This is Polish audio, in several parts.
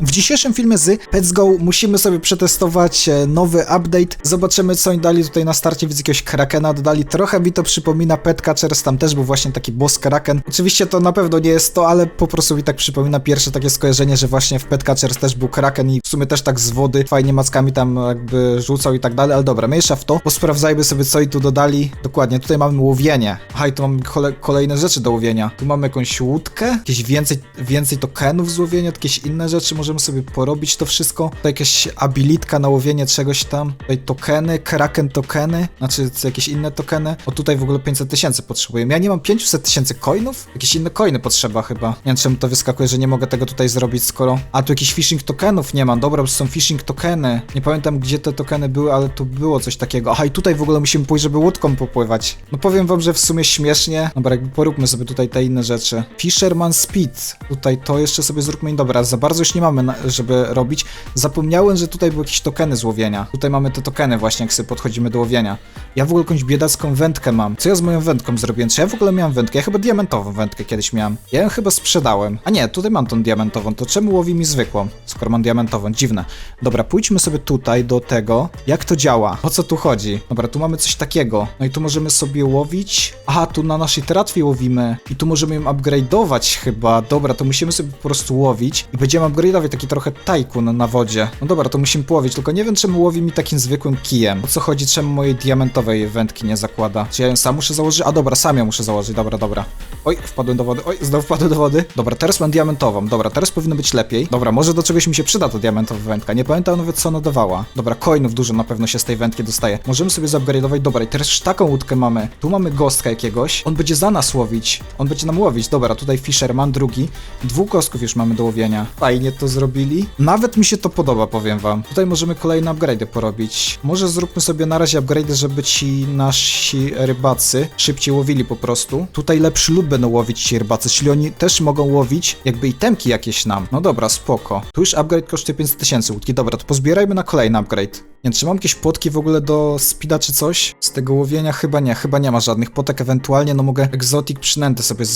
W dzisiejszym filmie z Let's Go musimy sobie przetestować e, nowy update. Zobaczymy co oni dali tutaj na starcie, widzę jakiegoś Krakena dodali. Trochę mi to przypomina Pet Catchers, tam też był właśnie taki boss Kraken. Oczywiście to na pewno nie jest to, ale po prostu mi tak przypomina pierwsze takie skojarzenie, że właśnie w Pet Catchers też był Kraken i w sumie też tak z wody fajnie mackami tam jakby rzucał i tak dalej, ale dobra, mniejsza w to, bo sprawdzajmy sobie co i tu dodali. Dokładnie, tutaj mamy łowienie. Aha, tu mamy kole kolejne rzeczy do łowienia. Tu mamy jakąś łódkę, jakieś więcej, więcej tokenów z łowienia, jakieś inne rzeczy, możemy sobie porobić to wszystko. Tutaj jakieś abilitka na łowienie czegoś tam. Tutaj tokeny, kraken tokeny, znaczy jakieś inne tokeny. O tutaj w ogóle 500 tysięcy potrzebujemy. Ja nie mam 500 tysięcy coinów? Jakieś inne coiny potrzeba chyba. Nie wiem czemu to wyskakuje, że nie mogę tego tutaj zrobić, skoro... A tu jakichś phishing tokenów nie mam. Dobra, to są phishing tokeny. Nie pamiętam gdzie te tokeny były, ale tu było coś takiego. Aha, i tutaj w ogóle musimy pójść, żeby łódką popływać. No powiem wam, że w sumie śmiesznie. Dobra, jakby poróbmy sobie tutaj te inne rzeczy. Fisherman Speed. Tutaj to jeszcze sobie zróbmy. Dobra, za bardzo już nie mamy, na, żeby robić. Zapomniałem, że tutaj były jakieś tokeny z łowienia. Tutaj mamy te tokeny właśnie, jak sobie podchodzimy do łowienia. Ja w ogóle jakąś biedacką wędkę mam. Co ja z moją wędką zrobiłem? Czy ja w ogóle miałem wędkę? Ja chyba diamentową wędkę kiedyś miałem. Ja ją chyba sprzedałem. A nie, tutaj mam tą diamentową. To czemu łowi mi zwykłą? Skoro mam diamentową. Dziwne. Dobra, pójdźmy sobie tutaj do tego. Jak to działa? O co tu chodzi? Dobra, tu mamy coś takiego. No i tu możemy sobie łowić. Aha, tu na naszej tratwie łowimy. I tu możemy ją upgrade'ować chyba. Dobra, to musimy sobie po prostu łowić. I będziemy upgrade'ować taki trochę tajkun na wodzie. No dobra, to musimy połowić. Tylko nie wiem, czemu łowi mi takim zwykłym kijem. O co chodzi? Czemu mojej diamentowej wędki nie zakłada? Czy ja ją sam muszę założyć? A dobra, sam ją muszę założyć. Dobra, dobra. Oj, wpadłem do wody. Oj, znowu wpadłem do wody. Dobra, teraz mam diamentową. Dobra, teraz powinno być lepiej. Dobra, może do czegoś mi się przyda ta diamentowa wędka. Nie pamiętam nawet co ona dawała. Dobra, coinów dużo na pewno się z tej wędki dostaje. Możemy sobie zupgrade'ować. Dobra, i teraz taką łódkę mamy. Tu mamy gostka jakiegoś. On będzie za nas łowić. On będzie nam łowić. Dobra, tutaj Fisherman, drugi. Dwóch kostków już mamy do łowienia. Fajnie to zrobili. Nawet mi się to podoba, powiem wam. Tutaj możemy kolejne upgrade'y porobić. Może zróbmy sobie na razie upgrade'y, żeby ci nasi rybacy szybciej łowili po prostu. Tutaj lepszy lód będą łowić ci rybacy, czyli oni też mogą łowić jakby itemki jakieś nam. No dobra, spoko. Tu już upgrade kosztuje 500 tysięcy łódki. Dobra, to pozbierajmy na kolejny upgrade. Nie czy mam jakieś płotki w ogóle do speeda czy coś? Z tego łowienia chyba nie, chyba nie ma żadnych potek, ewentualnie no mogę exotic przynęty sobie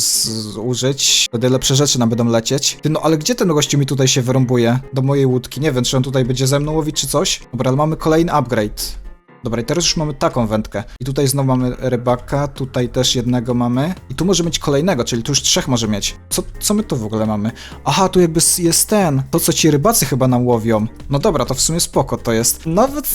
użyć. Wtedy lepsze rzeczy nam będą lecieć. Ty, no ale gdzie ten gościu mi tutaj się wyrąbuje? Do mojej łódki. Nie wiem, czy on tutaj będzie ze mną łowić czy coś. Dobra, ale mamy kolejny upgrade. Dobra, i teraz już mamy taką wędkę. I tutaj znowu mamy rybaka, tutaj też jednego mamy. I tu może mieć kolejnego, czyli tu już trzech może mieć. Co, co my tu w ogóle mamy? Aha, tu jakby jest ten. To, co ci rybacy chyba nam łowią. No dobra, to w sumie spoko to jest. Nawet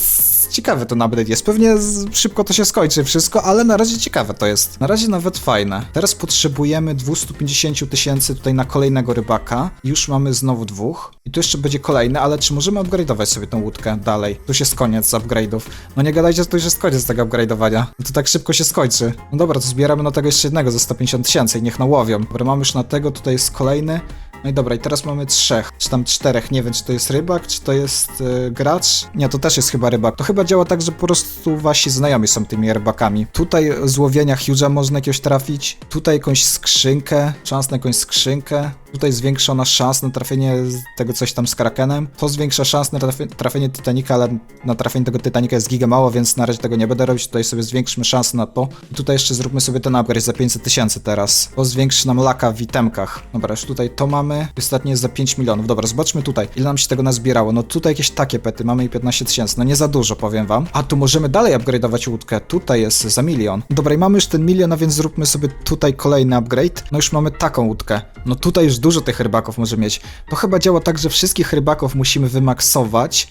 ciekawy ten update jest. Pewnie szybko to się skończy wszystko, ale na razie ciekawe to jest. Na razie nawet fajne. Teraz potrzebujemy 250 tysięcy tutaj na kolejnego rybaka. Już mamy znowu dwóch. I tu jeszcze będzie kolejny, ale czy możemy upgrade'ować sobie tą łódkę dalej? Tu już jest koniec upgrade'ów. No nie gadajcie, to już jest koniec tego upgrade'owania. To tak szybko się skończy. No dobra, to zbieramy na tego jeszcze jednego za 150 tysięcy i niech nałowią. Dobra, mamy już na tego, tutaj jest kolejny. No i dobra, i teraz mamy trzech, czy tam czterech, nie wiem, czy to jest rybak, czy to jest e, gracz. Nie, to też jest chyba rybak. To chyba działa tak, że po prostu wasi znajomi są tymi rybakami. Tutaj z łowienia można jakiegoś trafić, tutaj jakąś skrzynkę, szans na jakąś skrzynkę. Tutaj zwiększona szans na trafienie tego coś tam z Krakenem. To zwiększa szans na trafi trafienie Titanica, ale na trafienie tego Titanica jest giga mało, więc na razie tego nie będę robić. Tutaj sobie zwiększmy szansę na to. I tutaj jeszcze zróbmy sobie ten upgrade za 500 tysięcy teraz. To zwiększy nam laka w itemkach. Dobra, już tutaj to mamy. Ostatnie jest za 5 milionów. Dobra, zobaczmy tutaj, ile nam się tego nazbierało. No tutaj jakieś takie pety, mamy i 15 tysięcy. No nie za dużo, powiem wam. A tu możemy dalej upgrade'ować łódkę. Tutaj jest za milion. Dobra, i mamy już ten milion, a więc zróbmy sobie tutaj kolejny upgrade. No już mamy taką łódkę. No tutaj już dużo tych rybaków może mieć. To chyba działa tak, że wszystkich rybaków musimy wymaksować.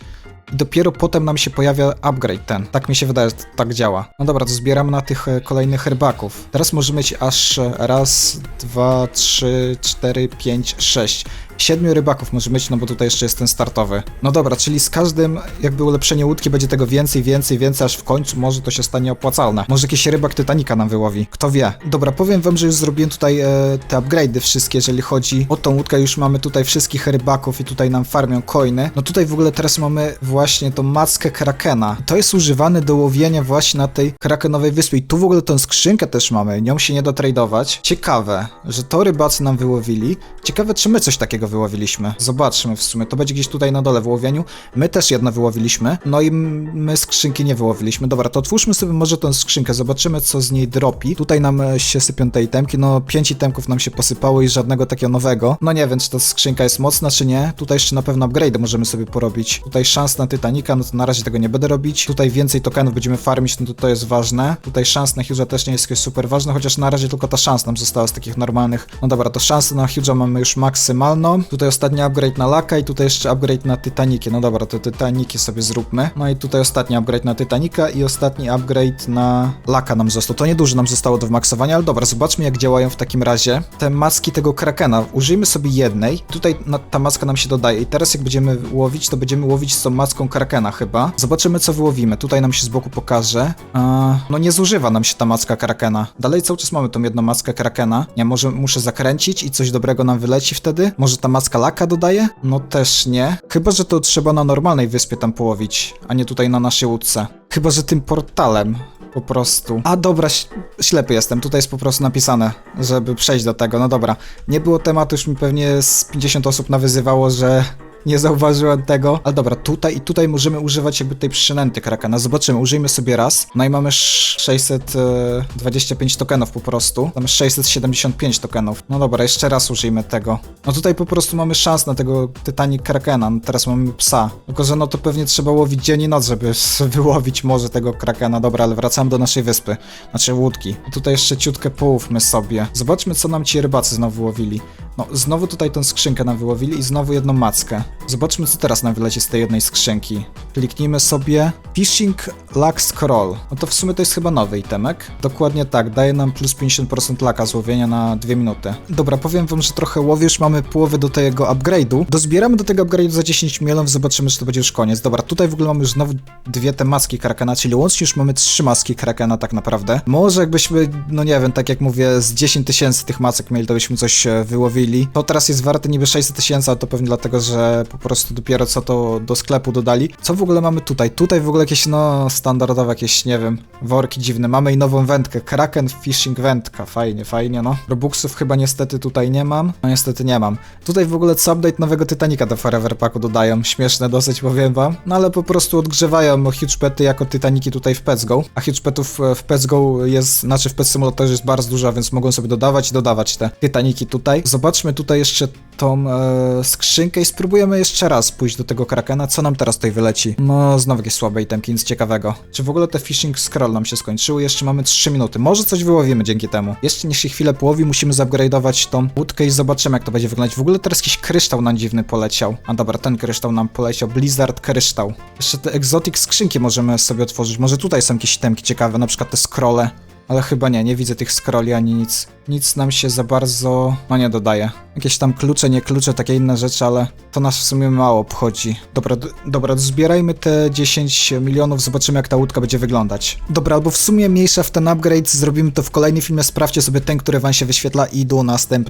I dopiero potem nam się pojawia upgrade ten. Tak mi się wydaje, że tak działa. No dobra, to zbieramy na tych e, kolejnych rybaków. Teraz możemy mieć aż e, raz, dwa, trzy, cztery, pięć, sześć. Siedmiu rybaków może mieć, no bo tutaj jeszcze jest ten startowy. No dobra, czyli z każdym jakby ulepszenie łódki będzie tego więcej, więcej, więcej, aż w końcu może to się stanie opłacalne. Może jakiś rybak Titanica nam wyłowi. Kto wie. Dobra, powiem wam, że już zrobiłem tutaj e, te upgrade'y wszystkie, jeżeli chodzi o tą łódkę. Już mamy tutaj wszystkich rybaków i tutaj nam farmią coiny. No tutaj w ogóle teraz mamy właśnie tą mackę Krakena. To jest używane do łowienia właśnie na tej Krakenowej wyspie. I tu w ogóle tą skrzynkę też mamy. Nią się nie da tradować. Ciekawe, że to rybacy nam wyłowili. Ciekawe, czy my coś takiego takiego wyłowiliśmy? Zobaczmy w sumie, to będzie gdzieś tutaj na dole w łowieniu. My też jedno wyłowiliśmy, no i my skrzynki nie wyłowiliśmy. Dobra, to otwórzmy sobie może tą skrzynkę, zobaczymy co z niej dropi. Tutaj nam e, się sypią te itemki, no pięć itemków nam się posypało i żadnego takiego nowego. No nie wiem, czy ta skrzynka jest mocna, czy nie. Tutaj jeszcze na pewno upgrade możemy sobie porobić. Tutaj szans na Titanica, no to na razie tego nie będę robić. Tutaj więcej tokenów będziemy farmić, no to to jest ważne. Tutaj szans na Huge'a też nie jest jakoś super ważne, chociaż na razie tylko ta szans nam została z takich normalnych. No dobra, to szansę na Huge'a mamy już maksymalną. Tutaj ostatni upgrade na Laka i tutaj jeszcze upgrade na Titanicie. No dobra, to Titaniki sobie zróbmy. No i tutaj ostatni upgrade na Titanica i ostatni upgrade na Laka nam został. To nieduży nam zostało do wmaksowania, ale dobra, zobaczmy jak działają w takim razie te maski tego Krakena. Użyjmy sobie jednej. Tutaj ta maska nam się dodaje i teraz jak będziemy łowić, to będziemy łowić z tą maską Krakena chyba. Zobaczymy co wyłowimy. Tutaj nam się z boku pokaże. A, no nie zużywa nam się ta maska Krakena. Dalej cały czas mamy tą jedną maskę Krakena. Ja może muszę zakręcić i coś dobrego nam wyleci wtedy? Może ta maska Laka dodaje? No też nie. Chyba, że to trzeba na normalnej wyspie tam połowić, a nie tutaj na naszej łódce. Chyba, że tym portalem. Po prostu. A dobra, ślepy jestem. Tutaj jest po prostu napisane, żeby przejść do tego. No dobra. Nie było tematu, już mi pewnie z 50 osób nawyzywało, że nie zauważyłem tego. Ale dobra, tutaj i tutaj możemy używać jakby tej przynęty krakena. Zobaczymy, użyjmy sobie raz. No i mamy sz- 625 tokenów po prostu. Jest 675 tokenów. No dobra, jeszcze raz użyjmy tego. No tutaj po prostu mamy szans na tego Titanic Krakena. No teraz mamy psa. Tylko, że no to pewnie trzeba łowić dzień i noc, żeby wyłowić może tego Krakena. Dobra, ale wracamy do naszej wyspy. Znaczy łódki. Tutaj jeszcze ciutkę połówmy sobie. Zobaczmy, co nam ci rybacy znowu łowili. No, znowu tutaj tą skrzynkę nam wyłowili i znowu jedną mackę. Zobaczmy, co teraz nam wyleci z tej jednej skrzynki. Kliknijmy sobie Fishing Luck Scroll. No to w sumie to jest chyba nowy itemek. Dokładnie tak, daje nam plus 50% laka złowienia na 2 minuty. Dobra, powiem wam, że trochę łowię, już mamy połowę do tego upgrade'u. Dozbieramy do tego upgrade'u za 10 milionów, zobaczymy, czy to będzie już koniec. Dobra, tutaj w ogóle mamy już znowu dwie te maski Krakena, czyli łącznie już mamy trzy maski Krakena tak naprawdę. Może jakbyśmy, no nie wiem, tak jak mówię, z 10 tysięcy tych macek mieli, to byśmy coś e, wyłowili. To teraz jest warte niby 600 tysięcy, a to pewnie dlatego, że po prostu dopiero co to do sklepu dodali. Co w ogóle mamy tutaj? Tutaj w ogóle jakieś, no, standardowe jakieś, nie wiem, worki dziwne. Mamy i nową wędkę, Kraken Fishing Wędka. Fajnie, fajnie, no. Robuxów chyba niestety tutaj nie mam. No niestety nie mam. Tutaj w ogóle co update nowego Titanica do Forever Packu dodają. Śmieszne dosyć, powiem wam. No ale po prostu odgrzewają huge pety jako Titaniki tutaj w Pets Go. A huge petów e, w Pets Go jest, znaczy w Pet Simulatorze jest bardzo dużo, więc mogą sobie dodawać i dodawać te Titaniki tutaj. Zobaczmy tutaj jeszcze tą e, skrzynkę i spróbujemy jeszcze raz pójść do tego Krakena. Co nam teraz tutaj wyleci? No, znowu jakieś słabe itemki, nic ciekawego. Czy w ogóle te fishing scroll nam się skończyły? Jeszcze mamy 3 minuty. Może coś wyłowimy dzięki temu. Jeszcze niż się chwilę połowi, musimy zupgrade'ować tą łódkę i zobaczymy, jak to będzie wyglądać. W ogóle teraz jakiś kryształ nam dziwny poleciał. A dobra, ten kryształ nam poleciał. Blizzard kryształ. Jeszcze te exotic skrzynki możemy sobie otworzyć. Może tutaj są jakieś itemki ciekawe, na przykład te scrolle. Ale chyba nie, nie widzę tych scrolli ani nic. Nic nam się za bardzo, no nie dodaje. Jakieś tam klucze, nie klucze, takie inne rzeczy, ale to nas w sumie mało obchodzi. Dobra, dobra, zbierajmy te 10 milionów, zobaczymy jak ta łódka będzie wyglądać. Dobra, albo w sumie mniejsza w ten upgrade, zrobimy to w kolejnym filmie, sprawdźcie sobie ten, który wam się wyświetla i do następnego.